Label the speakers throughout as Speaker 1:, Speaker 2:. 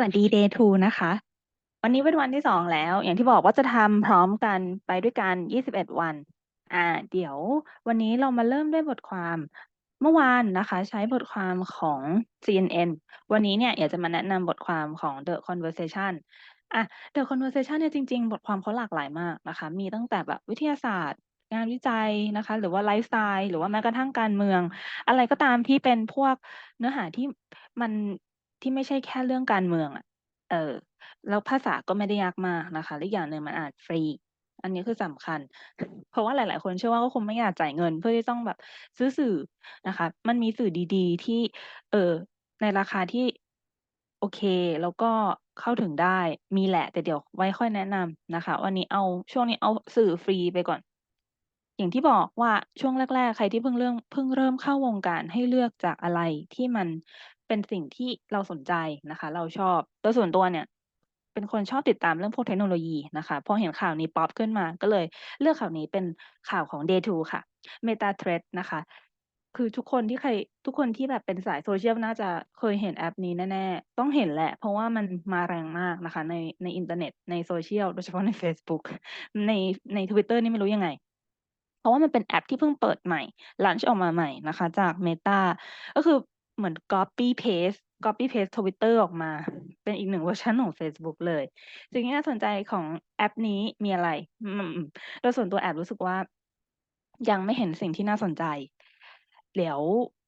Speaker 1: วัสดี Day 2 นะคะ วันนี้เป็นวันที่สองแล้ว อย่างที่บอกว่าจะทำพร้อมกันไปด้วยกัน 21 วัน อ่า เดี๋ยววันนี้เรามาเริ่มด้วยบทความเมื่อวานนะคะ ใช้บทความของ CNN วันนี้เนี่ยอยากจะมาแนะนำบทความของ The Conversation อะ The Conversation เนี่ยจริง ๆ บทความเขาหลากหลายมากนะคะ มีตั้งแต่แบบวิทยาศาสตร์ งานวิจัยนะคะ หรือว่าไลฟ์สไตล์หรือว่าแม้กระทั่งการเมือง อะไรก็ตามที่เป็นพวกเนื้อหาที่มัน ที่ไม่ใช่แค่เรื่องการเมืองอะ เออ แล้วภาษาก็ไม่ได้ยากมากนะคะ และอีกอย่างหนึ่งมันอ่านฟรี อันนี้คือสำคัญ เพราะว่าหลาย ๆ คนเชื่อว่าก็คงไม่อยากจ่ายเงิน เพื่อที่ต้องแบบซื้อสื่อนะคะ มันมีสื่อดี ๆ ที่ เอ่อ ในราคาที่ โอเค แล้วก็เข้าถึงได้ มีแหละ แต่เดี๋ยวไว้ค่อยแนะนำนะคะ วันนี้เอา ช่วงนี้เอาสื่อฟรีไปก่อน อย่างที่บอกว่าช่วงแรก ๆ ใครที่เพิ่งเริ่มเพิ่งเริ่มเข้าวงการให้เลือกจากอะไรที่มันเป็นสิ่งที่เราสนใจนะคะ เราชอบ โดยส่วนตัวเนี่ย เป็นคนชอบติดตามเรื่องพวกเทคโนโลยีนะคะ พอเห็นข่าวนี้พ็อปขึ้นมา ก็เลยเลือกข่าวนี้เป็นข่าวของ Day 2 ค่ะ Meta Thread นะคะ คือทุกคนที่เคยทุกคนที่แบบเป็นสาย Social น่าจะเคยเห็นแอปนี้แน่ ๆ ต้องเห็นแหละ เพราะว่ามันมาแรงมากนะคะ ในในอินเทอร์เน็ตใน Social โดยเฉพาะใน Facebook ในใน Twitter นี่ไม่รู้ยังไง เพราะว่ามันเป็นแอปที่เพิ่งเปิดใหม่ launch ออกมาใหม่นะคะ จาก Meta ก็คือเหมือน Copy Paste Copy Paste Twitter ออกมา เป็นอีกหนึ่งเวอร์ชันของเฟซบุ๊กเลยสิ่งที่น่าสนใจของแอปนี้มีอะไร?โดยส่วนตัวแอบรู้สึกว่า ยังไม่เห็นสิ่งที่น่าสนใจ เดี๋ยว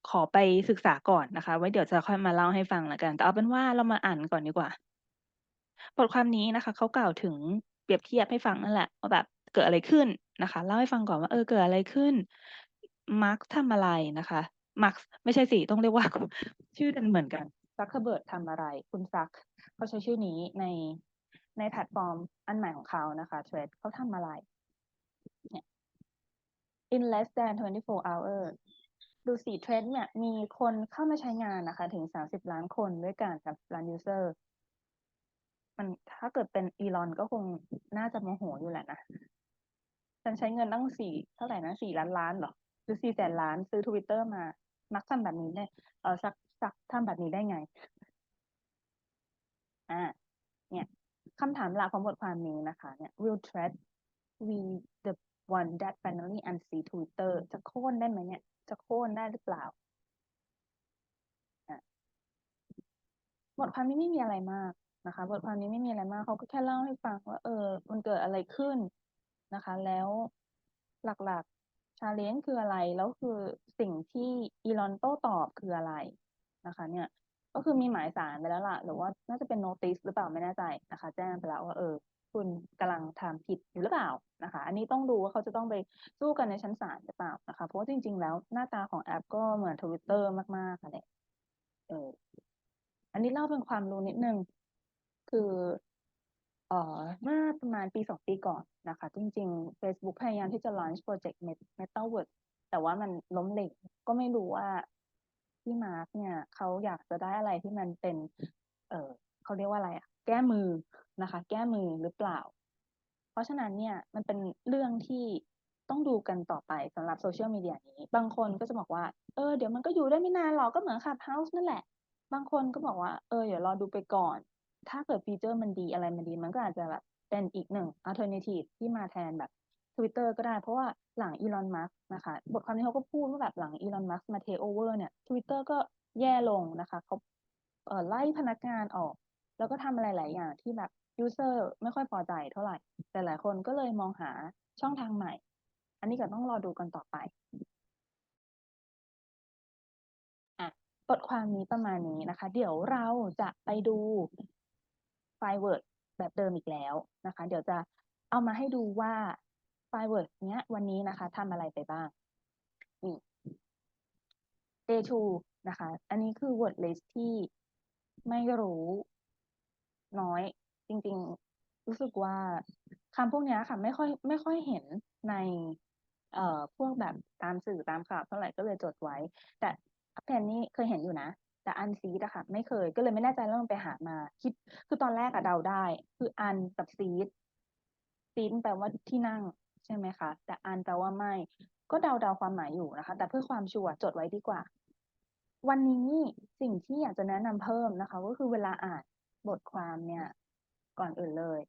Speaker 1: ขอไปศึกษาก่อนนะคะ ไว้เดี๋ยวจะค่อยมาเล่าให้ฟังล้วกัน แต่เอาเป็นว่าเรามาอ่านก่อนดีกว่า บทความนี้นะคะ เขากล่าวถึงเปรียบเทียบให้ฟังนั่นแหละว่าแบบเกิดอะไรขึ้น นะคะ เล่าให้ฟังก่อนว่า เออ เกิดอะไรขึ้น มาร์คทำอะไรนะคะ มาร์คไม่ใช่สิ ต้องเรียกว่า ชื่อดันเหมือนกัน ซักเคเบิร์กทำอะไร คุณซัก เขาใช้ชื่อนี้ในในแพลตฟอร์มอันใหม่ของเขานะคะ Threads เขาทำอะไร เนี่ย in less than 24 hours ดูสิ Threads เนี่ย มีคนเข้ามาใช้งานนะคะ ถึง 30 ล้านคนด้วยกัน30ล้านยูเซอร์มันถ้าเกิดเป็น Elon ก็คงน่าจะโมโหอยู่แหละนะ ฉันใช้เงินตั้ง4เท่าไหร่นะ4ล้านล้านหรอหรือ400,000ล้านซื้อ Twitter มา มักทำแบบนี้ได้เออซักซักทำแบบนี้ได้ไง?อ่า เนี่ยคำถามหลักของบทความนี้นะคะ เนี่ย Will Threads be the one that finally unseat Twitter จะโค่นได้ไหมเนี่ย จะโค่นได้หรือเปล่า?อาบทความนี้ไม่มีอะไรมากนะคะ บทความนี้ไม่มีอะไรมาก เขาก็แค่เล่าให้ฟังว่า เออ มันเกิดอะไรขึ้น นะคะ แล้วหลักๆ challenge คืออะไร แล้วคือสิ่งที่ Elon โต้ตอบคืออะไรนะคะ เนี่ยก็คือมีหมายศาลไปแล้วล่ะ หรือว่าน่าจะเป็น notice หรือเปล่าไม่แน่ใจนะคะ แจ้งไปแล้วว่าเออ คุณกำลังทำผิดอยู่หรือเปล่านะคะ อันนี้ต้องดูว่าเขาจะต้องไปสู้กันในชั้นศาลหรือเปล่านะคะ เพราะว่าจริง ๆ แล้วหน้าตาของแอปก็เหมือน Twitter มากๆอะแหละเอออันนี้เล่าเป็นความรู้นิดนึง คือ เอ่อเมื่อประมาณปี2ปีก่อนนะคะ จริงๆเฟซบุ๊กพยายามที่จะ launch พรเจกต์ Met Metaverse แต่ว่ามันล้มเหลวก็ไม่รู้ว่าพี่มาร์คเนี่ยเขาอยากจะได้อะไรที่มันเป็น เออเขาเรียกว่าอะไรอะแก้มือนะคะ แก้มือหรือเปล่า เพราะฉะนั้นเนี่ยมันเป็นเรื่องที่ต้องดูกันต่อไปสำหรับ Social Media นี้ บางคนก็จะบอกว่า เออเดี๋ยวมันก็อยู่ได้ไม่นานหรอกก็เหมือน Clubhouse นั่นแหละ บางคนก็บอกว่า เออเดี๋ยวรอดูไปก่อน ถ้าเกิดฟีเชอร์มันดีอะไรมันดี มันก็อาจจะแบบเป็นอีกหนึ่งอ l ล e r n a t i v e ที่มาแทนแบบ Twitter ก็ได้ เพราะว่าหลัง Elon Musk นะคะ บทความนี้เขาก็พูดว่าแบบหลัง Elon Musk มา take over เนี่ย Twitter ก็แย่ลงนะคะเขาเไล่พนักงานออก แล้วก็ทำอะไรหลายอย่างที่แบบยูเซอร์ไม่ค่อยพอใจเท่าไหร่ แต่หลายคนก็เลยมองหาช่องทางใหม่ อันนี้ก็ต้องรอดูกันต่อไปอะบทความนี้ประมาณนี้นะคะ เดี๋ยวเราจะไปดู ไฟล์ Word แบบเดิมอีกแล้วนะคะ เดี๋ยวจะเอามาให้ดูว่าไฟล์ Word เนี้ยวันนี้นะคะทำอะไรไปบ้างนี่ Day 2นะคะ อันนี้คือ word list ที่ไม่รู้น้อย จริงๆ รู้สึกว่าคำพวกเนี้ยค่ะ ไม่ค่อยไม่ค่อยเห็นในเอ่อพวกแบบตามสื่อตามข่าวเท่าไหร่ก็เลยจดไว้ แต่ Append นี่เคยเห็นอยู่นะ แต่ unseat อะค่ะไม่เคยก็เลยไม่แน่ใจแล้วต้องไปหามา คิด คือตอนแรกอะเดาได้ คือ un กับ seat seat แปลว่าที่นั่งใช่ไหมคะ แต่ un แปลว่าไม่ ก็เดาๆความหมายอยู่นะคะ แต่เพื่อความชัวร์จดไว้ดีกว่า วันนี้สิ่งที่อยากจะแนะนำเพิ่มนะคะ ก็คือเวลาอ่านบทความเนี่ย ก่อนอื่นเลย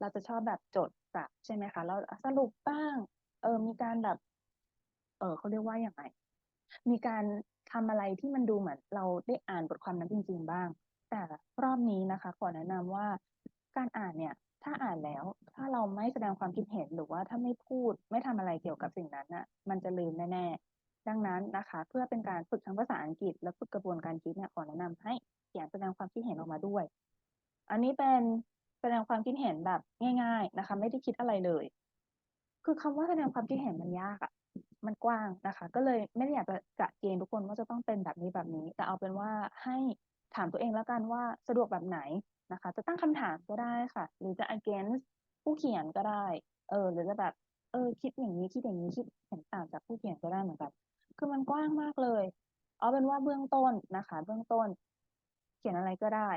Speaker 1: เราจะชอบแบบจดแบบใช่ไหมคะแล้วสรุปบ้าง เออมีการแบบ เออเขาเรียกว่าอย่างไรมีการ ทำอะไรที่มันดูเหมือนเราได้อ่านบทความนั้นจริง ๆ บ้าง แต่รอบนี้นะคะขอแนะนำว่าการอ่านเนี่ยถ้าอ่านแล้วถ้าเราไม่แสดงความคิดเห็นหรือว่าถ้าไม่พูดไม่ทำอะไรเกี่ยวกับสิ่งนั้นน่ะมันจะลืมแน่ๆดังนั้นนะคะ เพื่อเป็นการฝึกทั้งภาษาอังกฤษ และฝึกกระบวนการคิดเนี่ยขอแนะนำให้เขียนแสดงความคิดเห็นออกมาด้วย อันนี้เป็นแสดงความคิดเห็นแบบง่าย ๆนะคะ ไม่ได้คิดอะไรเลย คือคำว่าแสดงความคิดเห็นมันยากอะมันกว้างนะคะ ก็เลยไม่ได้อยากจะกะเกณฑ์ทุกคนว่าจะต้องเป็นแบบนี้แบบนี้ แต่เอาเป็นว่าให้ถามตัวเองแล้วกันว่าสะดวกแบบไหนนะคะ จะตั้งคำถามก็ได้ค่ะ หรือจะ against ผู้เขียนก็ได้ เออ หรือจะแบบ เออ คิดอย่างนี้คิดอย่างนี้คิดเห็นต่างจากผู้เขียนก็ได้เหมือนกัน คือมันกว้างมากเลย เอาเป็นว่าเบื้องต้นนะคะ เบื้องต้น เขียนอะไรก็ได้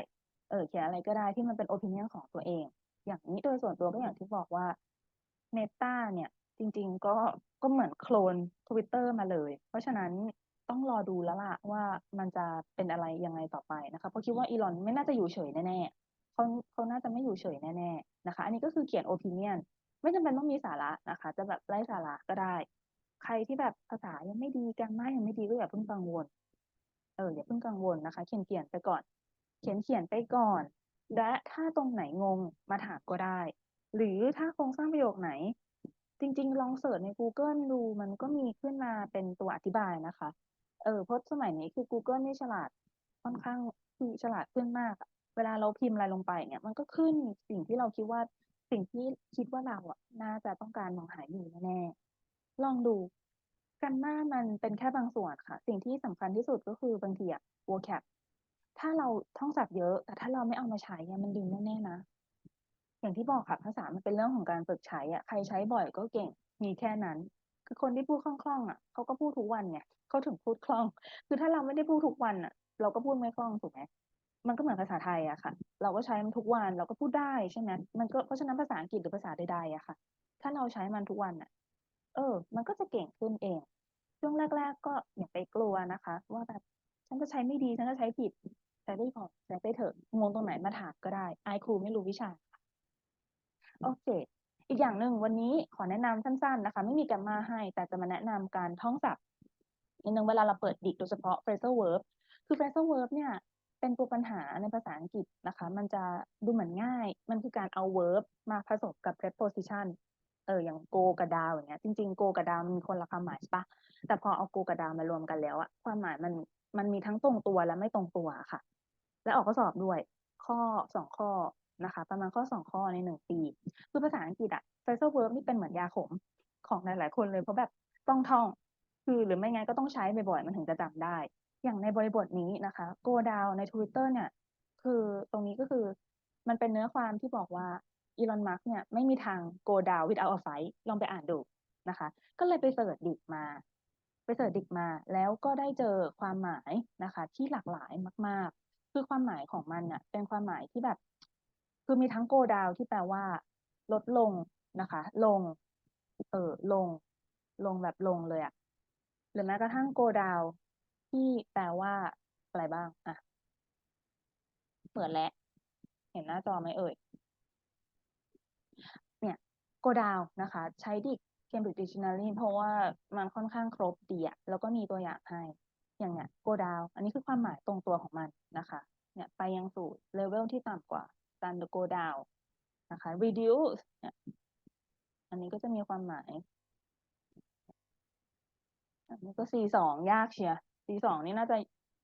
Speaker 1: เออ เขียนอะไรก็ได้ที่มันเป็น opinion ของตัวเอง อย่างนี้โดยส่วนตัวก็อย่างที่บอกว่า Meta เนี่ยจริง ๆ ก็ก็เหมือนโคลน Twitter มาเลย เพราะฉะนั้นต้องรอดูแล้วล่ะว่ามันจะเป็นอะไรยังไงต่อไปนะคะ เพราะคิดว่าอีลอนไม่น่าจะอยู่เฉยแน่ๆเขาเขาน่าจะไม่อยู่เฉยแน่ๆนะคะ อันนี้ก็คือเขียน opinion ไม่จำเป็นต้องมีสาระนะคะ จะแบบไร้สาระก็ได้ ใครที่แบบภาษายังไม่ดี grammar ยังไม่ดีก็อย่าเพิ่งกังวล เอออย่าเพิ่งกังวลนะคะ เขียนๆไปก่อน เขียนๆไปก่อน และถ้าตรงไหนงงมาถามก็ได้ หรือถ้าโครงสร้างประโยคไหน จริง ๆ ลองเสิร์ชในกูเกิลดูมันก็มีขึ้นมาเป็นตัวอธิบายนะคะ เออเพราะสมัยนี้คือกูเกิลนี่ฉลาดค่อนข้างคือฉลาดขึ้นมากอะเวลาเราพิมพ์อะไรลงไปเนี่ยมันก็ขึ้นสิ่งที่เราคิดว่าสิ่งที่คิดว่าเราอะน่าจะต้องการมองหาอยู่แน่ๆลองดู grammar มันเป็นแค่บางส่วนค่ะ สิ่งที่สำคัญที่สุดก็คือบางทีอะ vocab ถ้าเราท่องศัพท์เยอะ แต่ถ้าเราไม่เอามาใช้อะมันลืมแน่ๆนะ อย่างที่บอกค่ะภาษามันเป็นเรื่องของการฝึกใช้อะใครใช้บ่อยก็เก่งมีแค่นั้น คือคนที่พูดคล่องๆอะเขาก็พูดทุกวันไงเขาถึงพูดคล่อง คือถ้าเราไม่ได้พูดทุกวันน่ะ เราก็พูดไม่คล่องถูกไหมมันก็เหมือนภาษาไทยอะค่ะ เราก็ใช้มันทุกวันเราก็พูดได้ใช่ไหมมันก็เพราะฉะนั้นภาษาอังกฤษหรือภาษาใดๆอะค่ะ ถ้าเราใช้มันทุกวันน่ะเออ มันก็จะเก่งขึ้นเองช่วงแรก ๆ ก็อย่าไปกลัวนะคะ ว่าแบบฉันจะใช้ไม่ดีฉันจะใช้ผิดใช้ได้พอใช้ไปเถอะงงตรงไหนมาถามก็ได้อายครูไม่รู้วิชา โอเค อีกอย่างหนึ่งวันนี้ขอแนะนำสั้นๆนะคะ ไม่มี grammar ให้ แต่จะมาแนะนำการท่องศัพท์นิดหนึ่งเวลาเราเปิดดิกโดยเฉพาะ phrasal verb คือ phrasal verb เนี่ยเป็นตัวปัญหาในภาษาอังกฤษนะคะ มันจะดูเหมือนง่าย มันคือการเอา verb มาผสมกับ preposition เอออย่าง go กับ down อย่างเงี้ยจริงๆ go กับ down มันมีคนละความหมายใช่ปล่าแต่พอเอา go กับ down มารวมกันแล้วอะความหมายมันมันมีทั้งตรงตัวและไม่ตรงตัวค่ะ และออกข้อสอบด้วย ข้อ2ข้อ นะคะ ประมาณข้อ2ข้อใน1ปี คือภาษาอังกฤษอะ phrasal verb นี่เป็นเหมือนยาขมของหลาย ๆ คนเลยเพราะแบบต้องท่อง คือหรือไม่งั้นก็ต้องใช้บ่อย ๆ มันถึงจะจำได้ อย่างในบริบทนี้นะคะ go down ใน Twitter เนี่ย คือตรงนี้ก็คือมันเป็นเนื้อความที่บอกว่าอีลอนมัสก์เนี่ยไม่มีทาง go down without a fight ลองไปอ่านดูนะคะ ก็เลยไปเสิร์ชดิกมา ไปเสิร์ชดิกมา แล้วก็ได้เจอความหมายนะคะ ที่หลากหลายมาก ๆ คือความหมายของมันน่ะเป็นความหมายที่แบบ คือมีทั้ง go down ที่แปลว่า ลดลงนะคะ ลง เออลง ลงแบบลงเลยอะหรือแม้กระทั่ง go down ที่แปลว่า อะไรบ้างอะเปิดแล้ว เห็นหน้าจอไหมเอ่ย?เนี่ย go down นะคะ ใช้ดิก Cambridge Dictionary เพราะว่ามันค่อนข้างครบดีอะแล้วก็มีตัวอย่างให้ อย่างเนี้ย go down อันนี้คือความหมายตรงตัวของมันนะคะ เนี่ย ไปยังสู่ level ที่ต่ำกว่า การ go down นะคะ reduce เนี่ยอันนี้ก็จะมีความหมาย อันนี้ก็ C2 ยากเชียร์ C2 นี่น่าจะ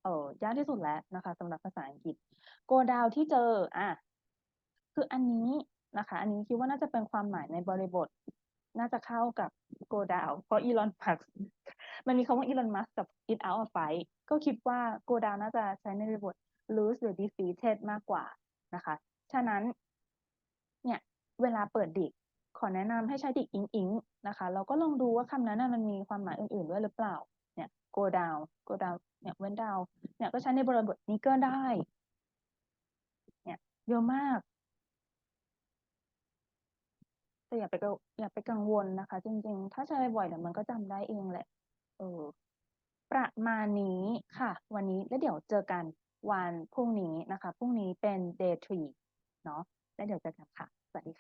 Speaker 1: เออยากที่สุดแล้วนะคะสำหรับภาษาอังกฤษ go down ที่เจออาคืออันนี้นะคะ อันนี้คิดว่าน่าจะเป็นความหมายในบริบท น่าจะเข้ากับ go down เพราะอีลอนมัสก์มันมีคำว่าอีลอนมัสก์กับ without a fight ก็คิดว่า go down น่าจะใช้ในบริบท lose หรือ defeated มากกว่านะคะ ฉะนั้นเนี่ยเวลาเปิดดิกขอแนะนำให้ใช้ดิกอิ๊งๆนะคะแล้วก็ลองดูว่าคำนั้นน่ะมันมีความหมายอื่นๆด้วยหรือเปล่า เนี่ย go down go down เนี่ย went down เนี่ยก็ใช้ในบริบทนี้ก็ได้ เนี่ยเยอะมาก แต่อย่าไปกังอย่าไปกังวลนะคะ จริงๆ ถ้าใช้บ่อยๆเดี๋ยวมันก็จำได้เองแหละ เออ ประมาณนี้ค่ะ วันนี้แล้วเดี๋ยวเจอกันวันพรุ่งนี้นะคะ พรุ่งนี้เป็น day three เนาะแล้วเดี๋ยวเจอกันค่ะ สวัสดีค่ะ